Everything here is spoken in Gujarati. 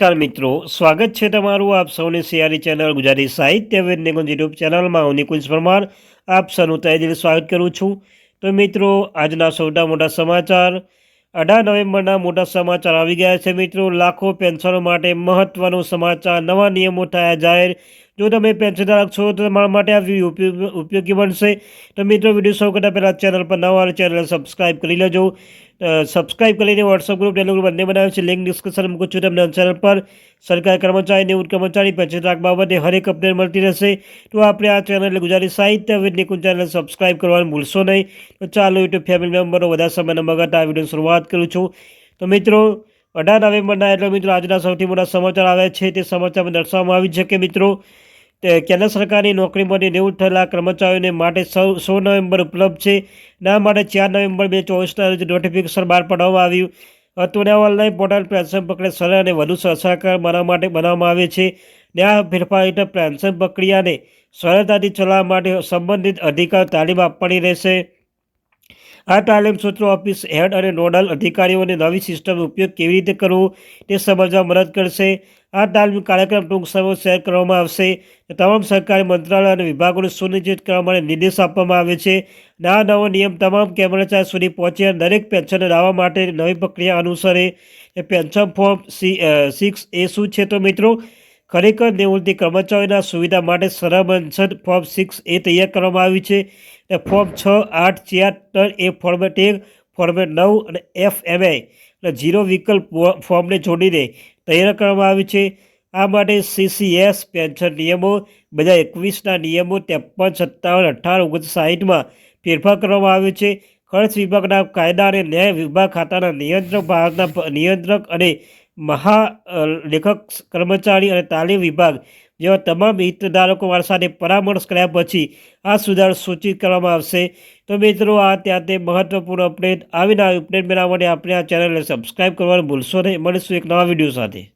નમસ્કાર મિત્રો, સ્વાગત છે તમારું આપ સૌની સિયારી ચેનલ ગુજરાતી સાહિત્ય વેદ નિકુંજ યુટ્યુબ ચેનલમાં. હું નિકુંજ પરમાર, આપ સૌનું તહે દિલ સ્વાગત કરું છું. તો મિત્રો, આજના સૌથી મોટા સમાચાર. અઢાર નવેમ્બરના મોટા સમાચાર આવી ગયા છે મિત્રો. લાખો પેન્શનો માટે મહત્વનો સમાચાર. નવા નિયમો થયા જાહેર. જો તમે પેન્શનધારક છો, તો તમારા માટે આ વીડિયો ઉપયોગ- બનશે. તો મિત્રો, વીડિયો સૌ કરતાં પહેલાં ચેનલ પર નવા ચેનલ સબસ્ક્રાઈબ કરી લેજો. સબસ્ક્રાઈબ કરીને વોટ્સઅપ ગ્રુપ ટેલિગ્રુપ બંને બનાવ્યું છે. લિંક ડિસ્કશન મૂકું છું તમને ચેનલ પર. સરકારી કર્મચારી નિવૃત્ત કર્મચારી પેન્શન બાબતે હરેક અપડેટ મળતી રહેશે. તો આપણે આ ચેનલ એટલે ગુજરાતી સાહિત્ય વિદ નિકુંજ ચેનલ સબસ્ક્રાઇબ કરવાનું ભૂલશો નહીં. તો ચાલો યુટ્યુબ ફેમિલી મેમ્બરો વધારે સમય મગત આ વીડિયો શરૂઆત કરું છું. તો મિત્રો, અઢાર નવેમ્બરના એટલે મિત્રો, આજના સૌથી મોટા સમાચાર આવ્યા છે. તે સમાચારમાં દર્શાવવામાં આવી છે કે મિત્રો કેન્દ્ર સરકારની નોકરીમાંથી નેવું થયેલા કર્મચારીઓને માટે સૌ સો નવેમ્બર ઉપલબ્ધ છે. ના માટે ચાર નવેમ્બર બે ચોવીસના રોજ નોટિફિકેશન બહાર પાડવામાં આવ્યું. હતું આ ઓનલાઈન પોર્ટલ પેન્શન પ્રક્રિયા સરળ અને વધુ સહકાર બનાવવા માટે બનાવવામાં આવે છે. ને આ ફેરફાર હેઠળ પેન્શન પ્રક્રિયાને સરળતાથી ચલાવવા માટે સંબંધિત અધિકાર તાલીમ આપવાની રહેશે. આ તાલીમ સૂત્રો ઓફિસ હેડ અને નોડલ અધિકારીઓને નવી સિસ્ટમનો ઉપયોગ કેવી રીતે કરવો તે સમજવા મદદ કરશે. આ તાલીમ કાર્યક્રમ ટૂંક સમયમાં શેર કરવામાં આવશે. તમામ સરકારી મંત્રાલય અને વિભાગોને સુનિશ્ચિત કરવા માટે નિર્દેશ આપવામાં આવે છે. આ નવો નિયમ તમામ કર્મચારી સુધી પહોંચે દરેક પેન્શન લાવવા માટે નવી પ્રક્રિયા અનુસરે. Pension form C six A શું છે તો મિત્રો? ખરેખર નિવૃત્તિ કર્મચારીઓના સુવિધા માટે સરળ ફોર્મ સિક્સ એ તૈયાર કરવામાં આવ્યું છે. અને ફોર્મ છ, આઠ, ચાર એ ફોર્મેટ એક ફોર્મેટ નવ અને એફ એમ અને ઝીરો વિકલ્પ ફોર્મને જોડીને તૈયાર કરવામાં આવ્યું છે. આ માટે સીસીએસ પેન્શન નિયમો બે હજાર એકવીસના નિયમો, ત્રેપન, સત્તાવન, અઠાર ઓગણીસ સાહીઠમાં ફેરફાર કરવામાં આવ્યો છે. ખર્ચ વિભાગના કાયદા અને ન્યાય વિભાગ ખાતાના નિયંત્રક ભારતના નિયંત્રક અને મહા લેખક, કર્મચારી અને તાલીમ વિભાગ જેવા તમામ હિતધારકો વારસાને પરામર્શ કર્યા પછી આ સુધાર સૂચિત કરવામાં આવશે. તો મિત્રો, આ ત્યાં તે મહત્વપૂર્ણ અપડેટ આવીને આવી અપડેટ મેળવવા માટે આપણે આ ચેનલને સબસ્ક્રાઈબ કરવાનું ભૂલશો નહીં. મળીશું એક નવા વીડિયો સાથે.